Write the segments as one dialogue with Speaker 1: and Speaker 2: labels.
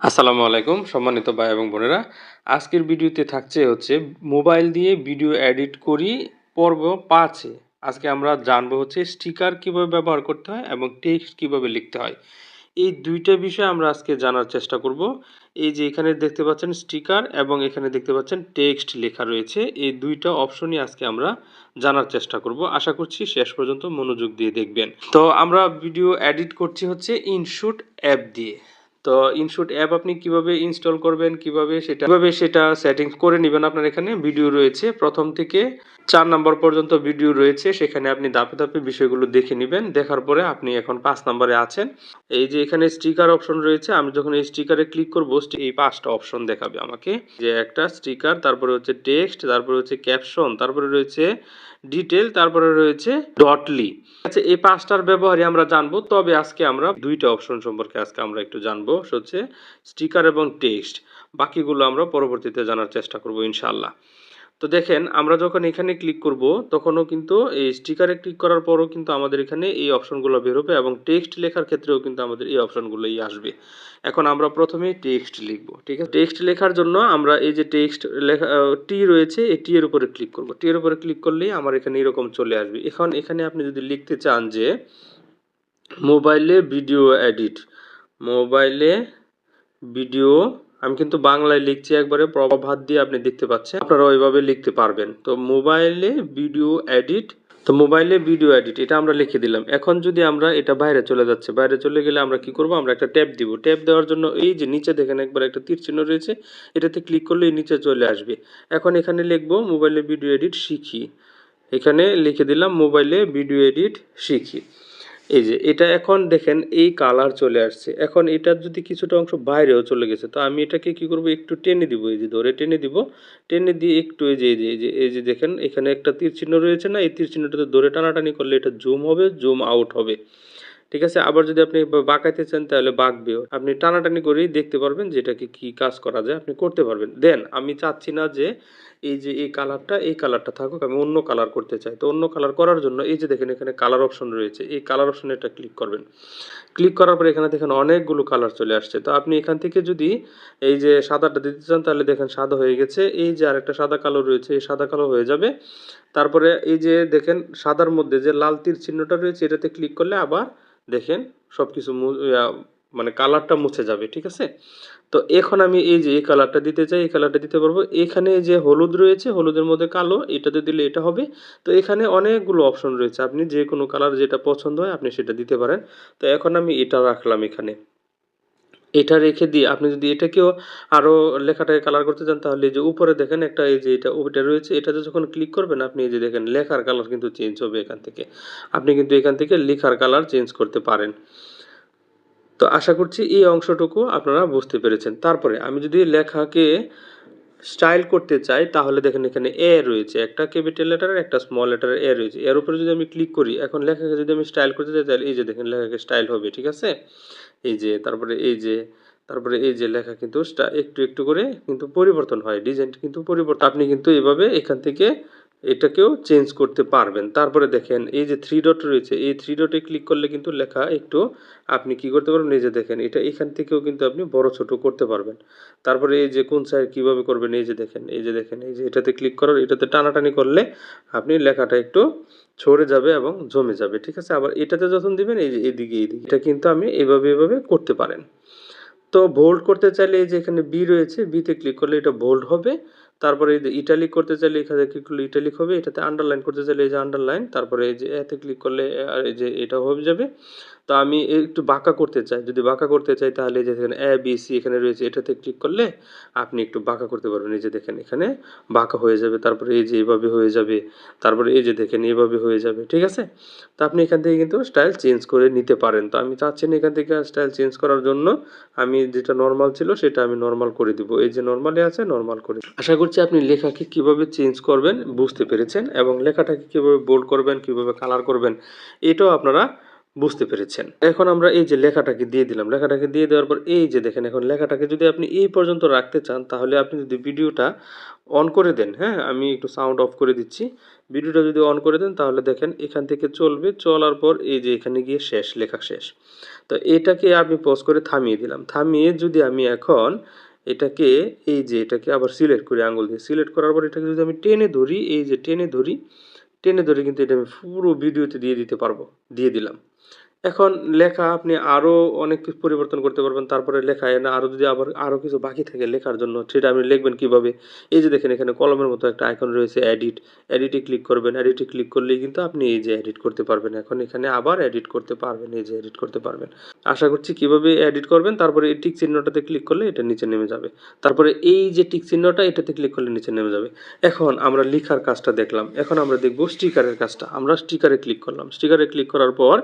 Speaker 1: আসসালামু আলাইকুম, সম্মানিত ভাই এবং বোনেরা। আজকের ভিডিওতে থাকছে হচ্ছে মোবাইল দিয়ে ভিডিও এডিট করি পর্ব পাঁচে। আজকে আমরা জানব হচ্ছে স্টিকার কীভাবে ব্যবহার করতে হয় এবং টেক্সট কীভাবে লিখতে হয়। এই দুইটা বিষয় আমরা আজকে জানার চেষ্টা করব। এই যে এখানে দেখতে পাচ্ছেন স্টিকার এবং এখানে দেখতে পাচ্ছেন টেক্সট লেখা রয়েছে। এই দুইটা অপশনই আজকে আমরা জানার চেষ্টা করব। আশা করছি শেষ পর্যন্ত মনোযোগ দিয়ে দেখবেন। তো আমরা ভিডিও এডিট করছি হচ্ছে ইনশুট অ্যাপ দিয়ে। তো ইনশুট অ্যাপ আপনি কীভাবে ইনস্টল করবেন, কীভাবে সেটা কীভাবে সেটা সেটিংস করে নেবেন আপনার এখানে? ভিডিও রয়েছে। প্রথম থেকে চার নম্বর পর্যন্ত ভিডিও রয়েছে, সেখানে আপনি ধাপে ধাপে বিষয়গুলো দেখে নেবেন। দেখার পরে আপনি এখন পাঁচ নম্বরে আছেন। এই যে এখানে স্টিকার অপশন রয়েছে, আমি যখন এই স্টিকারে ক্লিক করব এই পাঁচটা অপশন দেখাবে আমাকে। যে একটা স্টিকার তারপরে হচ্ছে টেক্সট তারপরে হচ্ছে ক্যাপশন তারপরে রয়েছে ডিটেল তারপরে রয়েছে ডটলি আচ্ছা এই পাঁচটার ব্যবহারই আমরা জানব। তবে আজকে আমরা দুইটা অপশন সম্পর্কে আজকে আমরা একটু জানব। হচ্ছে স্টিকার এবং টেক্সট বাকিগুলো আমরা পরবর্তীতে জানার চেষ্টা করব, ইনশাআল্লাহ। তো দেখেন, আমরা যখন এখানে ক্লিক করব, তখনও কিন্তু এই স্টিকারে ক্লিক করার পরও কিন্তু আমাদের এখানে এই অপশনগুলো বেরোবে এবং টেক্সট লেখার ক্ষেত্রেও কিন্তু আমাদের এই অপশনগুলোই আসবে। এখন আমরা প্রথমে টেক্সট লিখব, ঠিক আছে? টেক্সট লেখার জন্য আমরা এই যে টেক্সট লেখা টি রয়েছে, এই টি এর উপরে ক্লিক করব। টি এর উপরে ক্লিক করলেই আমার এখানে এরকম চলে আসবে। এখন এখানে আপনি যদি লিখতে চান যে মোবাইলে ভিডিও এডিট মোবাইলে ভিডিও আমি কিন্তু বাংলায় লিখছি একবারে প্রভাত দিয়ে আপনি দেখতে পাচ্ছেন। আপনারা ওইভাবে লিখতে পারবেন। তো মোবাইলে ভিডিও এডিট, তো মোবাইলে ভিডিও এডিট, এটা আমরা লিখে দিলাম। এখন যদি আমরা এটা বাইরে চলে যাচ্ছে, বাইরে চলে গেলে আমরা কি করব? আমরা একটা ট্যাপ দিব। ট্যাপ দেওয়ার জন্য এই যে নিচে দেখেন একবার একটা তীর চিহ্ন রয়েছে, এটাতে ক্লিক করলেই নিচে চলে আসবে। এখন এখানে লিখব মোবাইলে ভিডিও এডিট শিখি। এখানে লিখে দিলাম মোবাইলে ভিডিও এডিট শিখি। এই যে, এটা এখন দেখেন এই কালার চলে আসছে। এখন এটার যদি কিছুটা অংশ বাইরেও চলে গেছে, তো আমি এটাকে কি করব? একটু টেনে দিব, এই যে ধরে টেনে দিব। টেনে দিয়ে একটু এই যে এই যে এই যে এই যে দেখেন, এখানে একটা তীর চিহ্ন রয়েছে না? এই তীর চিহ্নটাতে ধরে টানাটানি করলে এটা জুম হবে জুম আউট হবে। ঠিক আছে? আবার যদি আপনি বাঁকাইতে চান তাহলে বাঁকবেও। আপনি টানাটানি করেই দেখতে পারবেন যে এটাকে কি কাজ করা যায়, আপনি করতে পারবেন। দেন, আমি চাচ্ছি না যে এই যে এই কালারটা এই কালারটা থাকুক, আমি অন্য কালার করতে চাই। তো অন্য কালার করার জন্য এই যে দেখেন, এখানে কালার অপশন রয়েছে। এই কালার অপশনে এটা ক্লিক করবেন। ক্লিক করার পরে এখানে দেখেন অনেকগুলো কালার চলে আসছে। তো আপনি এখান থেকে যদি এই যে সাদাটা দিতে চান, তাহলে দেখেন সাদা হয়ে গেছে। এই যে আরেকটা সাদা কালো রয়েছে, এই সাদা কালো হয়ে যাবে। তারপরে এই যে দেখেন, সাদার মধ্যে যে লাল তীর চিহ্নটা রয়েছে, এটাতে ক্লিক করলে আবার দেখেন সব কিছু মানে কালারটা মুছে যাবে, ঠিক আছে? তো এখন আমি এই যে, এই কালারটা দিতে চাই, এই কালারটা দিতে পারব। এখানে যে হলুদ রয়েছে, হলুদের মধ্যে কালো, এটাতে দিলে এটা হবে। তো এখানে অনেকগুলো অপশন রয়েছে। আপনি যে কোনো কালার যেটা পছন্দ হয়, আপনি সেটা দিতে পারেন। তো এখন আমি এটা রাখলাম এখানে। এটা রেখে দিয়ে আপনি যদি এটাকেও আরও লেখাটাকে কালার করতে চান, তাহলে যে উপরে দেখেন একটা এই যে এটা ওটা রয়েছে। এটাতে যখন ক্লিক করবেন, আপনি এই যে দেখেন লেখার কালার কিন্তু চেঞ্জ হবে এখান থেকে। আপনি কিন্তু এখান থেকে লেখার কালার চেঞ্জ করতে পারেন। তো আশা করছি এই অংশটুকু আপনারা বুঝতে পেরেছেন। তারপরে আমি যদি লেখাকে স্টাইল করতে চাই, তাহলে দেখেন এখানে এ রয়েছে। একটা ক্যাপিটাল লেটার একটা স্মল লেটার এ রয়েছে। এর উপরে যদি আমি ক্লিক করি, এখন লেখাকে যদি আমি স্টাইল করতে চাই, তাহলে এই যে দেখেন লেখাকে স্টাইল হবে, ঠিক আছে? এই যে, তারপরে এই যে, তারপরে এই যে লেখা কিন্তু একটু একটু করে কিন্তু পরিবর্তন হয়, ডিজাইন কিন্তু পরিবর্তন আপনি কিন্তু এভাবে এখান থেকে এটাকেও চেঞ্জ করতে পারবেন। তারপরে দেখেন, এই যে থ্রি ডট রয়েছে, এই থ্রি ডটে ক্লিক করলে কিন্তু লেখা একটু আপনি কি করতে পারবেন? এই যে দেখেন, এটা এখান থেকেও কিন্তু আপনি বড় ছোট করতে পারবেন। তারপরে এই যে কোন সাইড কীভাবে করবেন? এই যে দেখেন, এই যে দেখেন, এই যে এটাতে ক্লিক করার, এটাতে টানাটানি করলে আপনি লেখাটা একটু ছড়ে যাবে এবং জমে যাবে, ঠিক আছে? আবার এটাতে যখন দিবেন, এই যে এদিকে এইদিকে এটা কিন্তু আমি এভাবে এভাবে করতে পারেন। তো ভোল্ড করতে চাইলে এই যে এখানে বি রয়েছে বিতে ক্লিক করলে এটা ভোল্ড হবে। তারপরে এই যে ইটালিক করতে চাইলে এখানে ক্লিক করলে ইটালিক হবে, এটাতে আন্ডারলাইন করতে চাইলে এই যে আন্ডারলাইন তারপরে এই যে এতে ক্লিক করলে এই যে এটা হয়ে যাবে। তো আমি একটু বাঁকা করতে চাই। যদি বাঁকা করতে চাই তাহলে যে দেখেন এ বি সি এখানে রয়েছে, এটাতে ক্লিক করলে আপনি একটু বাঁকা করতে পারবেন। এই যে দেখেন এখানে বাঁকা হয়ে যাবে, তারপরে এই যে এভাবে হয়ে যাবে, তারপরে এই যে দেখেন এভাবে হয়ে যাবে, ঠিক আছে? তো আপনি এখান থেকে কিন্তু স্টাইল চেঞ্জ করে নিতে পারেন। তো আমি চাচ্ছি না এখান থেকে স্টাইল চেঞ্জ করার জন্য আমি যেটা নর্মাল ছিল সেটা আমি নর্মাল করে দিব। এই যে নর্মালি আছে নর্মাল করে আশা করছি আপনি লেখাকে কীভাবে চেঞ্জ করবেন বুঝতে পেরেছেন এবং লেখাটাকে কীভাবে বোল্ড করবেন, কীভাবে কালার করবেন, এটাও আপনারা বুঝতে পেরেছেন। এখন আমরা এই যে লেখাটাকে দিয়ে দিলাম, লেখাটাকে দিয়ে দেওয়ার পর এই যে দেখেন এখন লেখাটাকে যদি আপনি এই পর্যন্ত রাখতে চান, তাহলে আপনি যদি ভিডিওটা অন করে দেন হ্যাঁ আমি একটু সাউন্ড অফ করে দিচ্ছি। ভিডিওটা যদি অন করে দেন, তাহলে দেখেন এখান থেকে চলবে, চলার পর এই যে এখানে গিয়ে শেষ, লেখা শেষ। তো এটাকে আমি পজ করে থামিয়ে দিলাম। থামিয়ে যদি আমি এখন এটাকে, এই যে এটাকে আবার সিলেক্ট করি আঙুল দিয়ে সিলেক্ট করার পর এটাকে যদি আমি টেনে ধরি, এই যে টেনে ধরি, টেনে ধরে কিন্তু এটা আমি পুরো ভিডিওতে দিয়ে দিতে পারব, দিয়ে দিলাম। এখন লেখা আপনি আরও অনেক কিছু পরিবর্তন করতে পারবেন, তারপরে লেখায় না আরও যদি আবার আরও কিছু বাকি থাকে লেখার জন্য, সেটা আপনি লিখবেন কীভাবে? এই যে দেখেন এখানে কলমের মতো একটা আইকন রয়েছে এডিট এডিটে ক্লিক করবেন এডিটে ক্লিক করলেই কিন্তু আপনি এই যে এডিট করতে পারবেন। এখন এখানে আবার এডিট করতে পারবেন, এই যে এডিট করতে পারবেন। আশা করছি কীভাবে এডিট করবেন, তারপরে এই টিক চিহ্নটাতে ক্লিক করলে এটা নিচে নেমে যাবে। তারপরে এই যে টিক চিহ্নটা, এটাতে ক্লিক করলে নিচে নেমে যাবে। এখন আমরা লেখার কাজটা দেখলাম। এখন আমরা দেখব স্টিকারের কাজটা। আমরা স্টিকারে ক্লিক করলাম। স্টিকারে ক্লিক করার পর,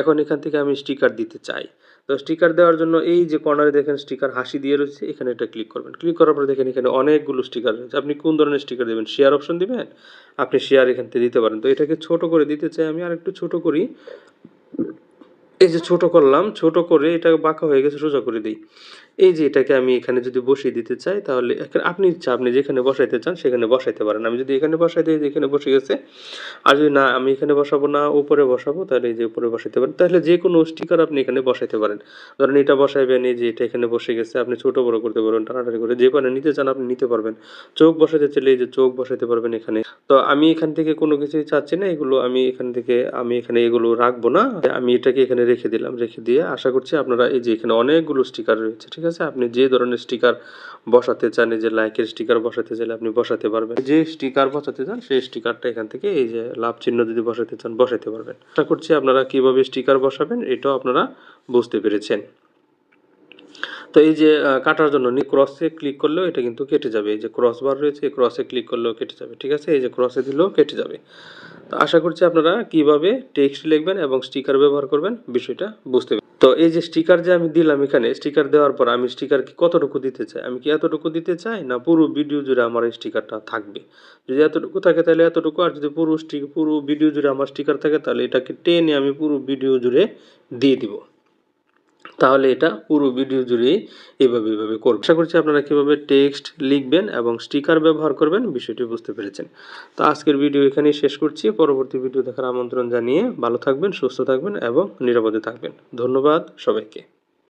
Speaker 1: এখন এখান থেকে আমি স্টিকার দিতে চাই। তো স্টিকার দেওয়ার জন্য এই যে কর্নারে দেখেন স্টিকার হাসি দিয়ে রয়েছে, এখানে এটা ক্লিক করবেন। ক্লিক করার পরে দেখেন এখানে অনেকগুলো স্টিকার রয়েছে। আপনি কোন ধরনের স্টিকার দেবেন? শেয়ার অপশন দিবেন? আপনি শেয়ার এখান থেকে দিতে পারেন। তো এটাকে ছোট করে দিতে চাই আমি আর একটু ছোট করি। এই যে ছোট করলাম, ছোট করে এটা বাঁকা হয়ে গেছে, সোজা করে দিই। এই যে এটাকে আমি এখানে যদি বসিয়ে দিতে চাই, তাহলে আপনি ইচ্ছা আপনি যেখানে বসাইতে চান সেখানে বসাইতে পারেন। আমি যদি এখানে বসাই দিই যে এখানে বসে গেছে, আর যদি না, আমি এখানে বসাবো না, উপরে বসাবো, তাহলে এই যে উপরে বসাইতে পারেন। তাহলে যে কোনো স্টিকার আপনি এখানে বসাইতে পারেন। ধরেন এটা বসাইবেন, এই যে এটা এখানে বসে গেছে, আপনি ছোট বড় করতে পারবেন, টানাটানি করে যে পারেন, নিতে চান আপনি নিতে পারবেন। চোখ বসাইতে চাইলে এই যে চোখ বসাইতে পারবেন এখানে। তো আমি এখান থেকে কোনো কিছুই চাচ্ছি না, এগুলো আমি এখান থেকে, আমি এখানে এগুলো রাখব না। আমি এটাকে এখানে রেখে দিলাম, রেখে দিয়ে আশা করছি আপনারা এই যে এখানে অনেকগুলো স্টিকার রয়েছে, ঠিক আছে? আপনি যে ধরনের স্টিকার বসাতে চান, এই যে লাইকের স্টিকার বসাতে চাইলে আপনি বসাতে পারবেন। যে স্টিকার বসাতে চান, সেই স্টিকারটা এখান থেকে এই যে লাভ চিহ্ন যদি বসাতে চান, বসাতে পারবেন। আশা করছি আপনারা কীভাবে স্টিকার বসাবেন, এটাও আপনারা বুঝতে পেরেছেন। তো এই যে কাটার জন্য ক্রসে ক্লিক করলেও এটা কিন্তু কেটে যাবে। এই যে ক্রস বার রয়েছে ক্রসে ক্লিক করলেও কেটে যাবে, ঠিক আছে? এই যে ক্রসে দিলেও কেটে যাবে। তো আশা করছি আপনারা কীভাবে টেক্সট লিখবেন এবং স্টিকার ব্যবহার করবেন, বিষয়টা বুঝতে। তো এই যে স্টিকার যে আমি দিলাম এখানে স্টিকার দেওয়ার পর আমি স্টিকার কি কতটুকু দিতে চাই? আমি কি এতটুকু দিতে চাই না পুরো ভিডিও জুড়ে আমার এই স্টিকারটা থাকবে? যদি এতটুকু থাকে তাহলে এতটুকু, আর যদি পুরো স্টিক পুরো ভিডিও জুড়ে আমার স্টিকার থাকে তাহলে এটাকে টেনে আমি পুরো ভিডিও জুড়ে দিয়ে দিব। তাহলে এটা পুরো ভিডিও জুড়েই এভাবে এভাবে করবেন আশা করছি আপনারা কীভাবে টেক্সট লিখবেন এবং স্টিকার ব্যবহার করবেন বিষয়টি বুঝতে পেরেছেন। তো আজকের ভিডিও এখানেই শেষ করছি। পরবর্তী ভিডিও দেখার আমন্ত্রণ জানিয়ে ভালো থাকবেন, সুস্থ থাকবেন এবং নিরাপদে থাকবেন। ধন্যবাদ সবাইকে।